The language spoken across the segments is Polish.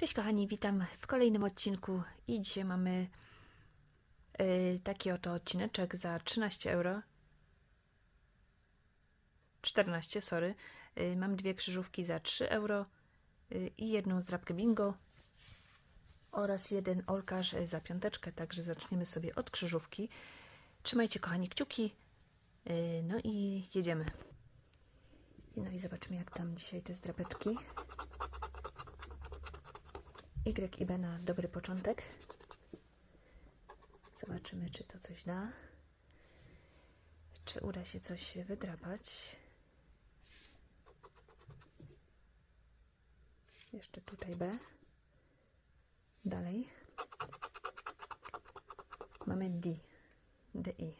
Cześć kochani, witam w kolejnym odcinku i dzisiaj mamy y, taki oto odcineczek za 13 euro. 14, sorry. Y, mam dwie krzyżówki za 3 euro y, i jedną zdrabkę bingo oraz jeden olkarz za piąteczkę, także zaczniemy sobie od krzyżówki. Trzymajcie kochani kciuki, no i jedziemy. No i zobaczymy jak tam dzisiaj te zdrabeczki. Y i B na dobry początek. Zobaczymy, czy to coś da. Czy uda się coś wydrapać. Jeszcze tutaj B. Dalej. Mamy D. D, I.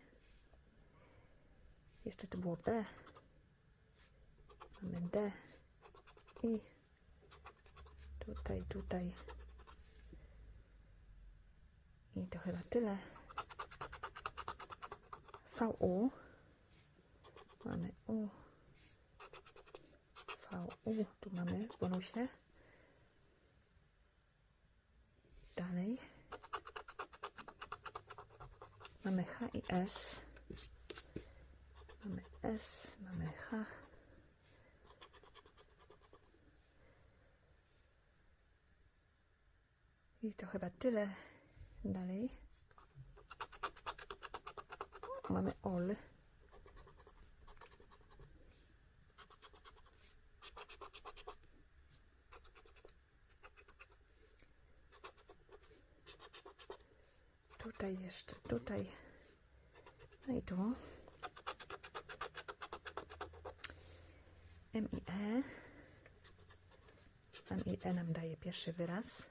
Jeszcze to było B. Mamy D. I tutaj, tutaj. I to chyba tyle. VU. Mamy U. VU. Tu mamy w bonusie. Dalej. Mamy H i S. Mamy S, mamy H. I to chyba tyle. Dalej. Mamy all. Tutaj jeszcze, tutaj. No i tu. M i E. M i E nam daje pierwszy wyraz.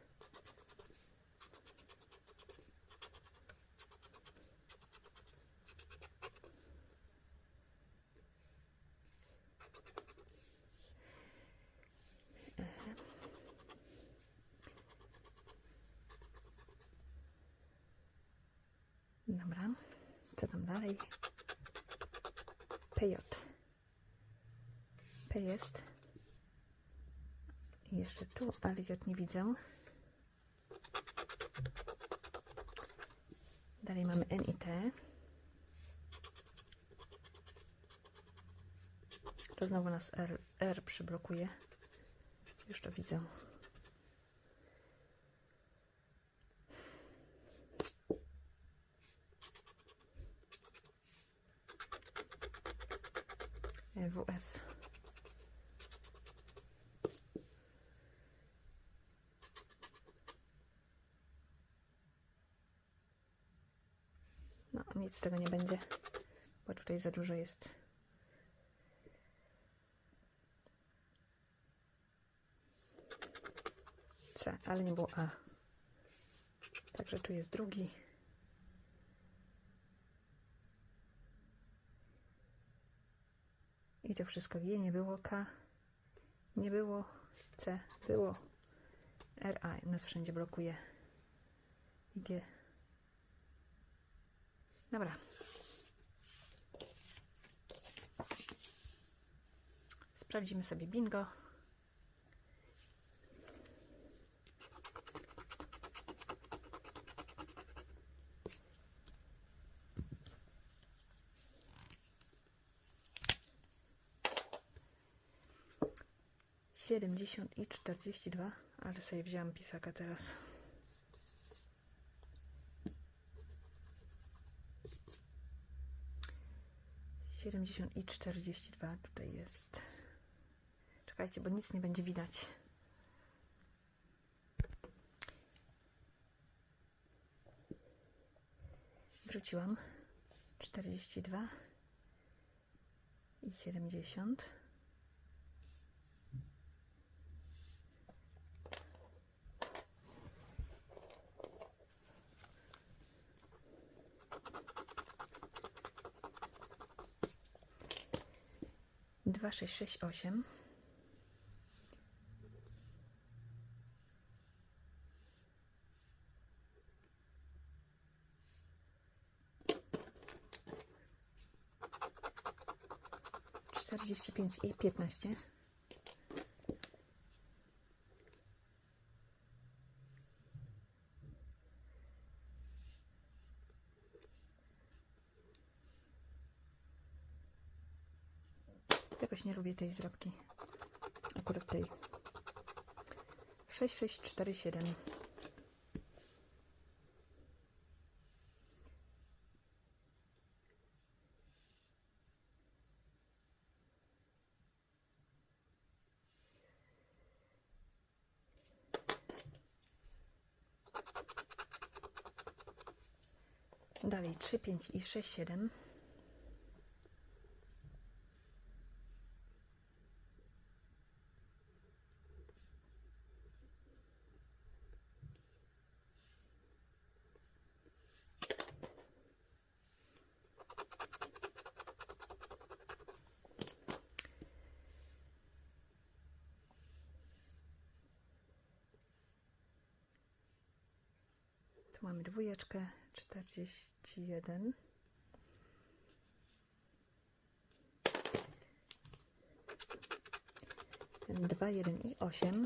Dobra, co tam dalej? PJ. P jest. Jeszcze tu, ale J nie widzę. Dalej mamy N i T. To znowu nas R, R przyblokuje. Już to widzę. WF. No, nic z tego nie będzie, bo tutaj za dużo jest. C, ale nie było A. Także tu jest drugi. I to wszystko G, nie było K, nie było C, było R, A. Nas wszędzie blokuje. I G. Dobra. Sprawdzimy sobie bingo. Siedemdziesiąt i czterdzieści dwa, ale sobie wzięłam pisaka teraz. Siedemdziesiąt i czterdzieści dwa tutaj jest. Czekajcie, bo nic nie będzie widać. Wróciłam. Czterdzieści dwa i siedemdziesiąt. Dwa, sześć, sześć, osiem. Czterdzieści pięć i piętnaście. Jakoś nie lubię tej zdrabki. Akurat tej. 6647. Dalej 3, 5 i 6, 7. Tu mamy dwójeczkę, 41. Dwa, jeden i osiem.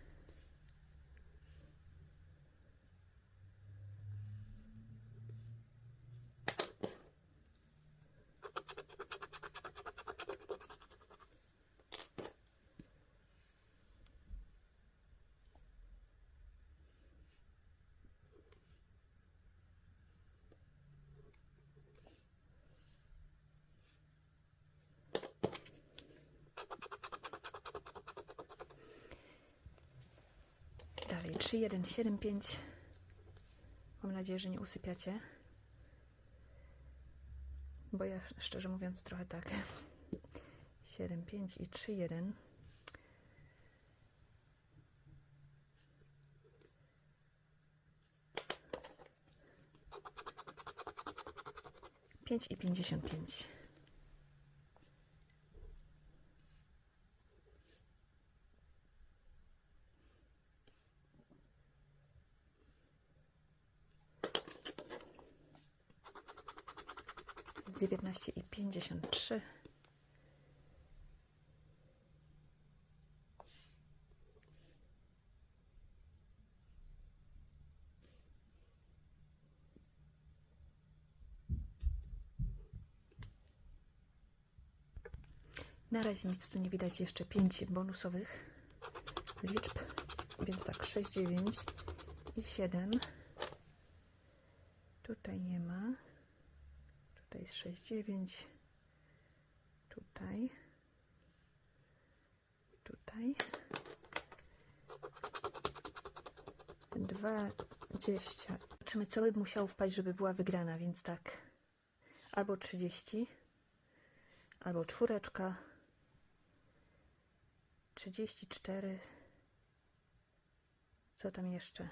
3175. Mam nadzieję, że nie usypiacie. Bo ja szczerze mówiąc trochę tak. 75 i 31. Pięć i pięćdziesiąt pięć. Dziewiętnaście i pięćdziesiąt trzy. Na razie nic tu nie widać, jeszcze 5 bonusowych liczb, więc tak 6, 9 i 7. Tutaj nie ma. Jest 6, 9. Tutaj. Tutaj. 20. Zobaczymy, co by musiało wpaść, żeby była wygrana, więc tak. Albo 30, albo czwóreczka, 34. Co tam jeszcze?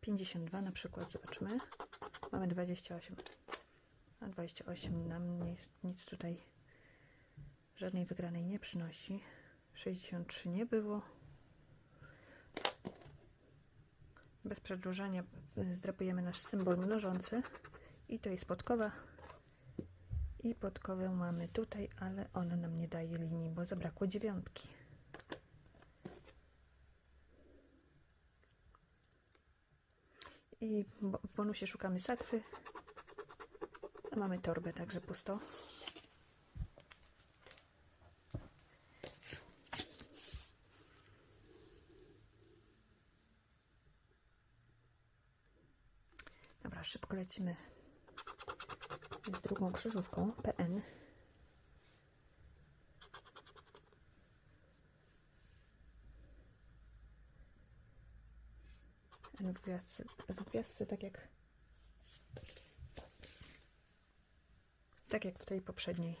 52 na przykład, zobaczmy. Mamy 28. A 28 nam nic tutaj żadnej wygranej nie przynosi. 63 nie było. Bez przedłużania y, zdrapujemy nasz symbol mnożący. I to jest podkowa. I podkowę mamy tutaj, ale ona nam nie daje linii, bo zabrakło dziewiątki. I w bonusie szukamy sakwy. Mamy torbę, także pusto. Dobra, szybko lecimy z drugą krzyżówką PN. w gwiazdce, w gwiazdce tak jak tak jak w tej poprzedniej.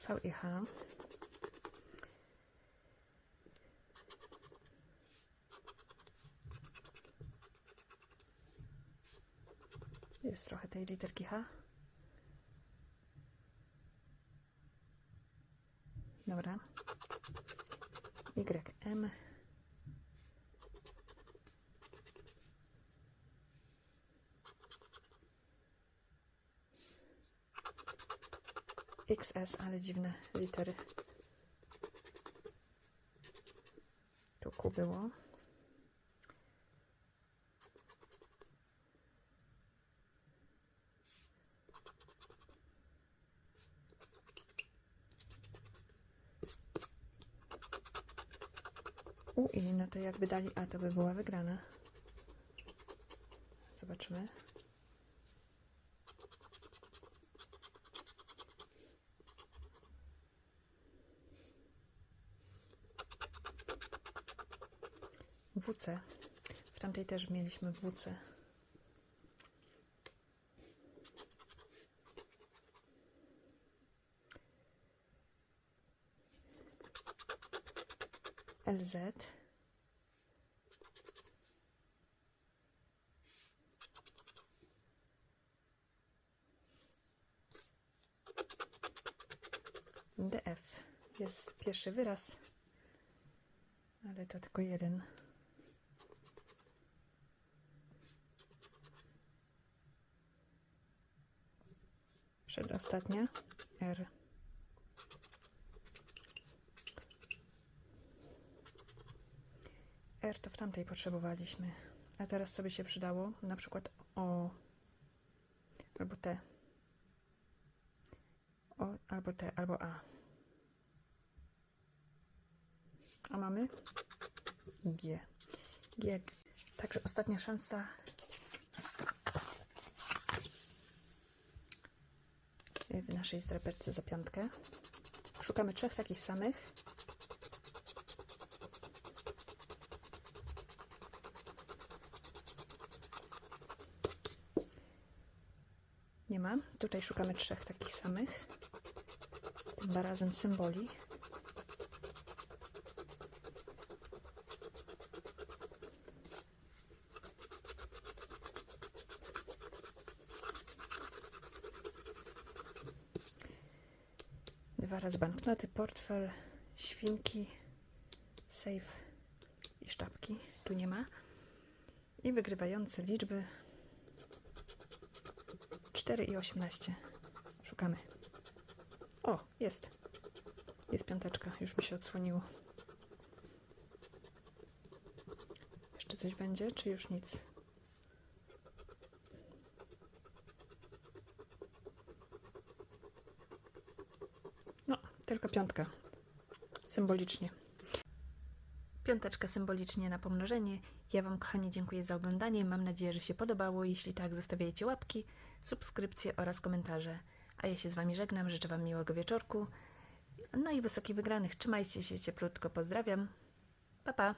V Jest trochę tej literki H. Dobra. Y, M. XS, ale dziwne litery. Tu Q było. U i no to jakby dali A, to by była wygrana. Zobaczymy. WC. W tamtej też mieliśmy WC. LZ. DF. Jest pierwszy wyraz, ale to tylko jeden. Przedostatnia R. To w tamtej potrzebowaliśmy. A teraz co by się przydało? Na przykład O albo T. O albo T, albo A. A mamy G. G. Także ostatnia szansa. W naszej zdraperce za piątkę. Szukamy trzech takich samych. Nie ma. Tutaj szukamy trzech takich samych. Tym razem symboli. Dwa razy banknoty, portfel, świnki, safe i sztabki. Tu nie ma. I wygrywające liczby 4 i 18. Szukamy. O, jest. Jest piąteczka. Już mi się odsłoniło. Jeszcze coś będzie, czy już nic? No, tylko piątka. Symbolicznie. Piąteczka symbolicznie na pomnożenie. Ja Wam, kochani, dziękuję za oglądanie. Mam nadzieję, że się podobało. Jeśli tak, zostawiajcie łapki, subskrypcje oraz komentarze. A ja się z Wami żegnam. Życzę Wam miłego wieczorku. No i wysokich wygranych. Trzymajcie się cieplutko. Pozdrawiam. Pa, pa.